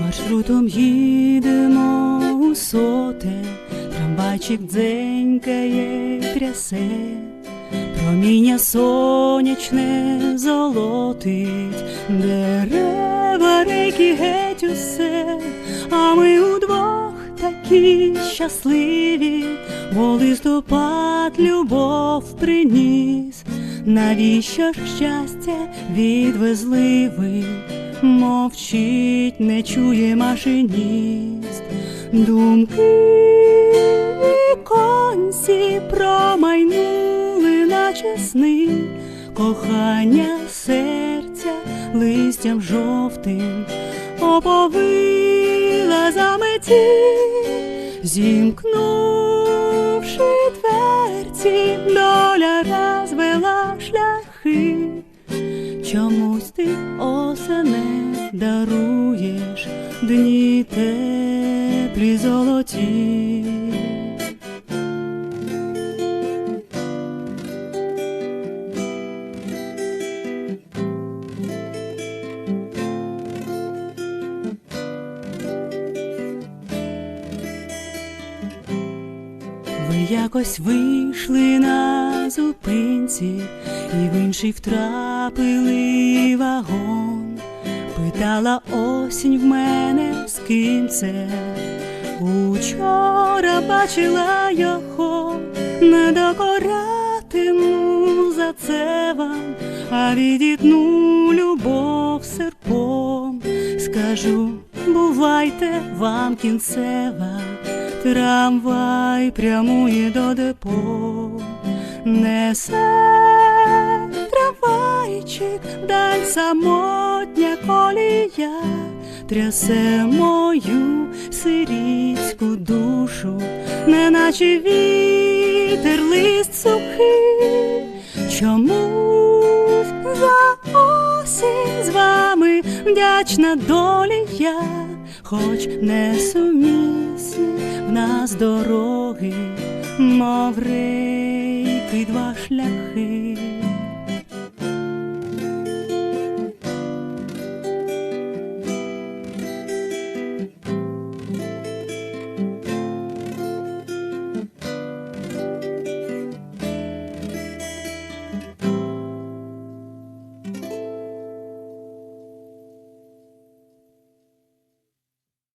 Маршрутом їдемо у соте, трамвайчик дзенькає, трясе, проміння сонячне золотить, дерева, реки геть усе, а ми такі щасливі, бо листопад любов приніс, навіщо ж щастя відвезли? Ви? Мовчить, не чує машиніст, думки віконці промайнули, наче сни, кохання серця листям жовтим оповила заметі, зімкнувши дверці, доля розвела шляхи. Чомусь ти осене даруєш дні теплі золоті. Ви якось вийшли на зупинці і в інший втрапили вагон. Питала осінь в мене, з ким це. Учора бачила його, не докоратиму за це вам, а відітну любов серпом. Скажу, бувайте вам кінцева, трамвай прямує до депо, несе трамвайчик, даль самотня колія, трясе мою сирітську душу, неначе вітер лист сухий, чомусь за осінь з вами вдячна долі я, хоч не сумісні в нас дороги, мов рейки два шляхи.